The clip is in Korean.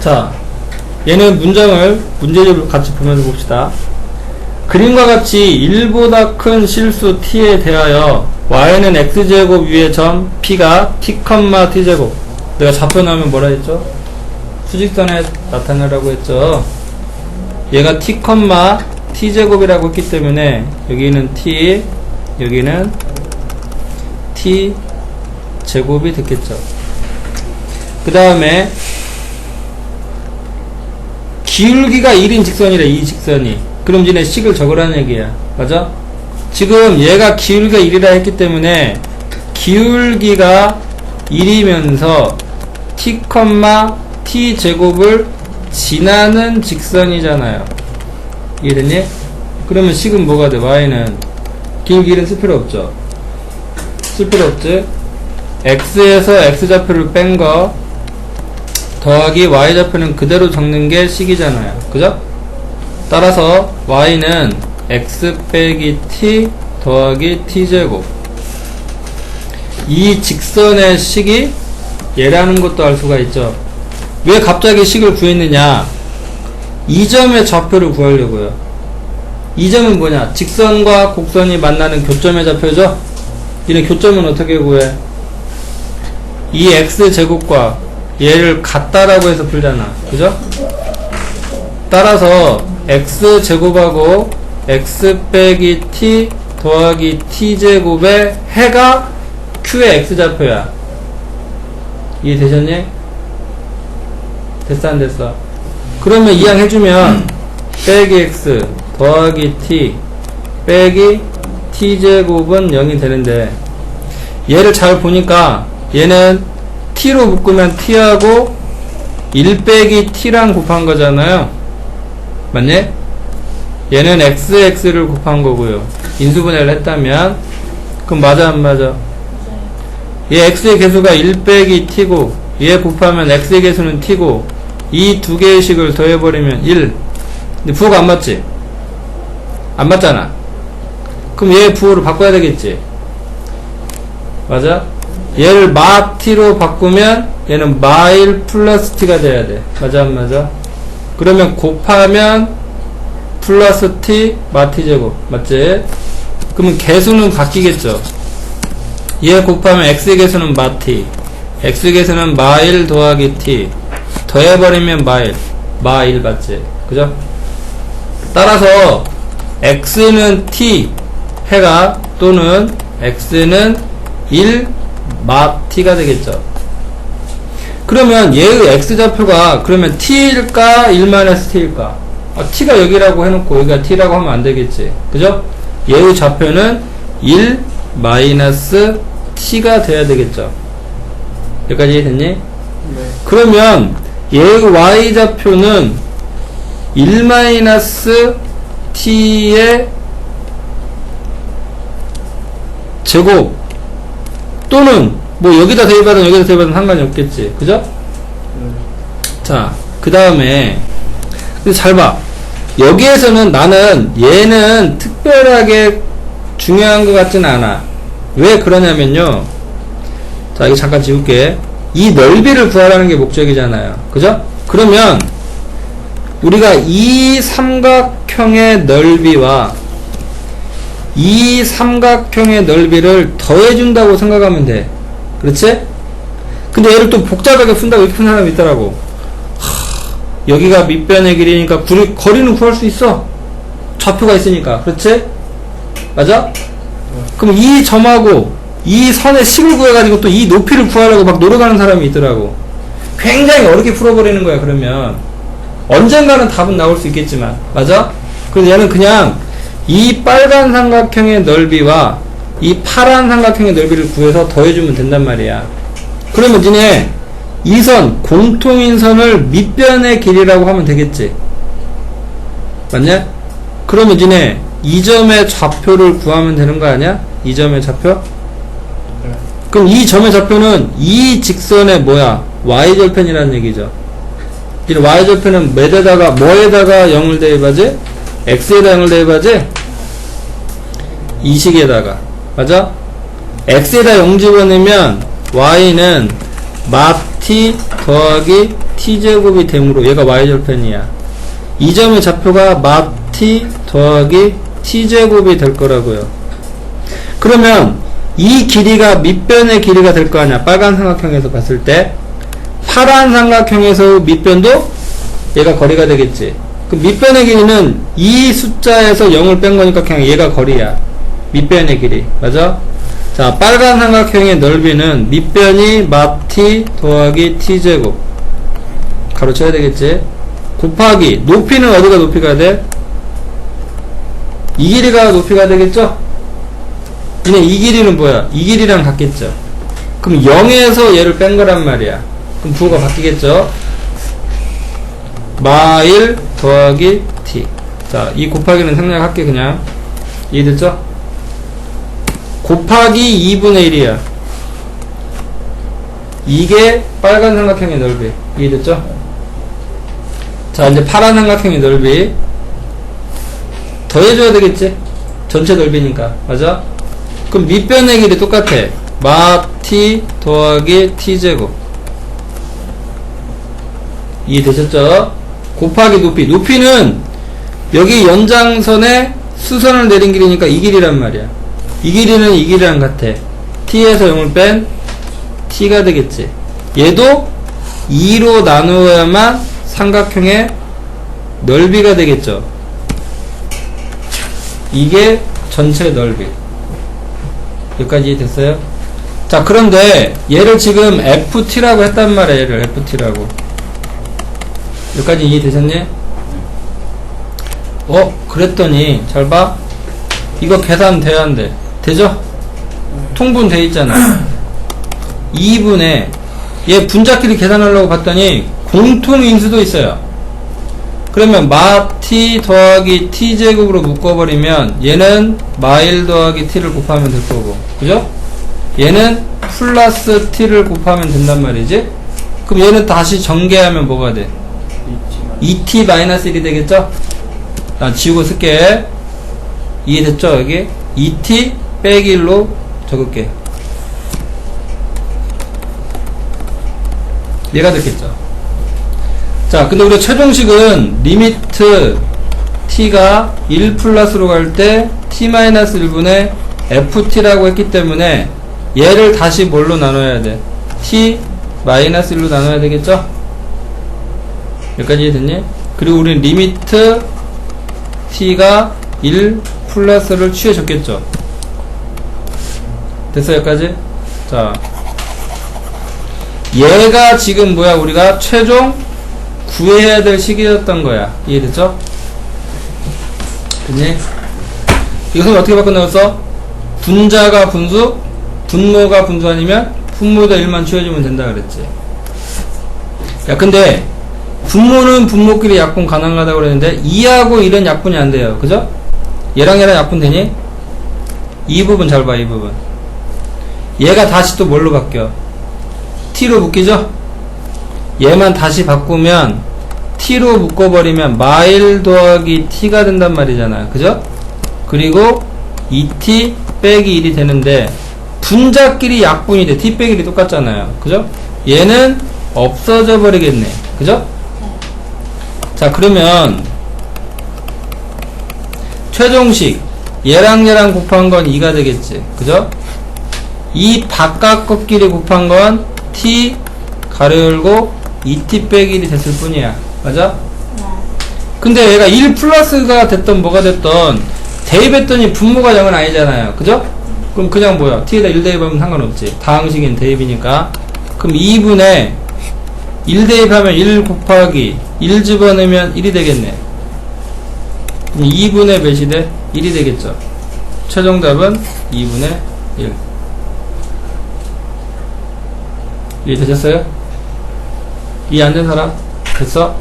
자, 얘는 문장을 문제집을 같이 보면서 봅시다. 그림과 같이 1보다 큰 실수 t에 대하여 y는 x제곱 위의 점 p가 t, t제곱 내가 좌표 나오면 뭐라 했죠? 수직선에 나타내라고 했죠. 얘가 t, t제곱이라고 했기 때문에 여기는 t, 여기는 t 제곱이 됐겠죠. 그 다음에 기울기가 1인 직선이래 이 직선이 그럼 이제 식을 적으라는 얘기야 맞아? 지금 얘가 기울기가 1이라 했기 때문에 기울기가 1이면서 t, t 제곱을 지나는 직선이잖아요 이해됐니? 그러면 식은 뭐가 돼? y는 기울기 1은 쓸 필요 없죠 쓸 필요 없지? x에서 x좌표를 뺀거 더하기 y좌표는 그대로 적는 게 식이잖아요. 그죠? 따라서 y는 x 빼기 t 더하기 t제곱 이 직선의 식이 얘라는 것도 알 수가 있죠. 왜 갑자기 식을 구했느냐? 이 점의 좌표를 구하려고요. 이 점은 뭐냐? 직선과 곡선이 만나는 교점의 좌표죠? 이는 교점은 어떻게 구해? 이 x제곱과 얘를 같다라고 해서 풀잖아. 그죠? 따라서 x제곱하고 x 빼기 t 더하기 t제곱의 해가 q의 x좌표야. 이해되셨니? 됐어 안 됐어? 그러면 이항 해주면 빼기 x 더하기 t 빼기 t제곱은 0이 되는데 얘를 잘 보니까 얘는 t로 묶으면 t하고 1 빼기 t랑 곱한 거잖아요. 맞네? 얘는 xx를 곱한 거고요. 인수분해를 했다면 그럼 맞아 안 맞아? 얘 x의 개수가 1 빼기 t고 얘 곱하면 x의 개수는 t고 이 두 개의 식을 더해버리면 1 근데 부호가 안 맞지? 안 맞잖아. 그럼 얘 부호를 바꿔야 되겠지? 맞아? 얘를 마 t로 바꾸면 얘는 마일 플러스 t가 돼야 돼. 맞아 안 맞아? 그러면 곱하면 플러스 t 마 t 제곱 맞지? 그러면 개수는 바뀌겠죠. 얘 곱하면 x 개수는 마 t, x 개수는 마일 더하기 t 더해버리면 마일 마일 맞지? 그죠? 따라서 x는 t 해가 또는 x는 1 마t가 되겠죠. 그러면 얘의 x좌표가 그러면 t일까 1-t일까? 아, t가 여기라고 해놓고 여기가 t라고 하면 안 되겠지. 그죠? 얘의 좌표는 1 t가 돼야 되겠죠. 여기까지 됐니? 네. 그러면 얘의 y좌표는 1 t의 제곱 또는 뭐 여기다 대입하든 여기다 대입하든 상관이 없겠지. 그죠? 자, 그 다음에 잘 봐. 여기에서는 나는 얘는 특별하게 중요한 것 같진 않아. 왜 그러냐면요. 자, 이거 잠깐 지울게. 이 넓이를 구하라는 게 목적이잖아요. 그죠? 그러면 우리가 이 삼각형의 넓이와 이 삼각형의 넓이를 더해준다고 생각하면 돼. 그렇지? 근데 얘를 또 복잡하게 푼다고 이렇게 푼 사람이 있더라고. 하, 여기가 밑변의 길이니까 구리, 거리는 구할 수 있어. 좌표가 있으니까. 그렇지? 맞아? 그럼 이 점하고 이 선의 식을 구해가지고 또 이 높이를 구하려고 막 노력하는 사람이 있더라고. 굉장히 어렵게 풀어버리는 거야, 그러면. 언젠가는 답은 나올 수 있겠지만. 맞아? 그래서 얘는 그냥 이 빨간 삼각형의 넓이와 이 파란 삼각형의 넓이를 구해서 더해주면 된단 말이야. 그러면 니네 이 선, 공통인 선을 밑변의 길이라고 하면 되겠지. 맞냐? 그러면 니네 이 점의 좌표를 구하면 되는 거 아니야? 이 점의 좌표? 네. 그럼 이 점의 좌표는 이 직선의 뭐야? y절편이라는 얘기죠. 이 y절편은 몇에다가, 뭐에다가 0을 대입하지? x에다 0을 대입하지? 이 식에다가. 맞아? x에다 0 집어넣으면 y는 마 t 더하기 t제곱이 되므로 얘가 y절편이야. 이 점의 좌표가 마 t 더하기 t제곱이 될 거라고요. 그러면 이 길이가 밑변의 길이가 될 거 아니야. 빨간 삼각형에서 봤을 때. 파란 삼각형에서 밑변도 얘가 거리가 되겠지. 그 밑변의 길이는 이 숫자에서 0을 뺀 거니까 그냥 얘가 거리야. 밑변의 길이. 맞아? 자, 빨간 삼각형의 넓이는 밑변이 마 t 더하기 t제곱. 가로쳐야 되겠지. 곱하기. 높이는 어디가 높이가 돼? 이 길이가 높이가 되겠죠? 그냥 이 길이는 뭐야? 이 길이랑 같겠죠? 그럼 0에서 얘를 뺀 거란 말이야. 그럼 부호가 바뀌겠죠? 마1 더하기 t. 자, 이 곱하기는 생략할게, 그냥. 이해됐죠? 곱하기 2분의 1이야. 이게 빨간 삼각형의 넓이. 이해됐죠? 자, 이제 파란 삼각형의 넓이. 더해줘야 되겠지? 전체 넓이니까. 맞아? 그럼 밑변의 길이 똑같아. 마 t 더하기 t제곱. 이해되셨죠? 곱하기 높이. 높이는 여기 연장선에 수선을 내린 길이니까 이 길이란 말이야. 이 길이는 이 길이랑 같아. t에서 0을 뺀 t가 되겠지. 얘도 2로 나누어야만 삼각형의 넓이가 되겠죠. 이게 전체 넓이. 여기까지 됐어요? 자, 그런데 얘를 지금 FT라고 했단 말이야, 얘를 FT라고. 여기까지 이해되셨니? 어, 그랬더니, 잘 봐. 이거 계산 돼야 한대. 되죠? 통분 돼 있잖아. 2분의, 얘 분자끼리 계산하려고 봤더니, 공통 인수도 있어요. 그러면 마 t 더하기 t 제곱으로 묶어버리면 얘는 마1 더하기 t를 곱하면 될 거고 그죠? 얘는 플러스 t를 곱하면 된단 말이지 그럼 얘는 다시 전개하면 뭐가 돼? 2t 마이너스 1이 되겠죠? 나 지우고 쓸게 이해됐죠 여기? 2t 빼기 1로 적을게 얘가 됐겠죠 자, 근데 우리가 최종식은 리미트 t가 1 플러스로 갈 때 t-1분의 ft라고 했기 때문에 얘를 다시 뭘로 나눠야 돼? t-1로 나눠야 되겠죠? 여기까지 이해됐니? 그리고 우리는 리미트 t가 1 플러스를 취해줬겠죠? 됐어 여기까지? 자 얘가 지금 뭐야 우리가 최종 구해야 될 시기였던 거야. 이해됐죠? 됐니? 이것은 어떻게 바꿔나갔어? 분자가 분수, 분모가 분수 아니면 분모에다 1만 취해주면 된다 그랬지. 야, 근데 분모는 분모끼리 약분 가능하다고 그랬는데 2하고 1은 약분이 안 돼요. 그죠? 얘랑 얘랑 약분 되니? 이 부분 잘 봐, 이 부분. 얘가 다시 또 뭘로 바뀌어? t로 묶이죠? 얘만 다시 바꾸면 t로 묶어버리면 마일 더하기 t가 된단 말이잖아 그죠? 그리고 2t 빼기 1이 되는데 분자끼리 약분이 돼 t 빼기 1이 똑같잖아요 그죠? 얘는 없어져 버리겠네 그죠? 자 그러면 최종식 얘랑 얘랑 곱한 건 2가 되겠지 그죠? 이 바깥것끼리 곱한 건 t 가로 열고 2t 빼기 1이 됐을 뿐이야. 맞아? 네. 근데 얘가 1 플러스가 됐던 뭐가 됐던 대입했더니 분모가 0은 아니잖아요. 그죠? 그럼 그냥 뭐야? t에다 1 대입하면 상관없지. 다항식인 대입이니까. 그럼 2분의 1 대입하면 1 곱하기 1 집어넣으면 1이 되겠네. 그럼 2분의 몇이 돼? 1이 되겠죠. 최종답은 2분의 1. 이해되셨어요? 이해 안 된 사람? 됐어?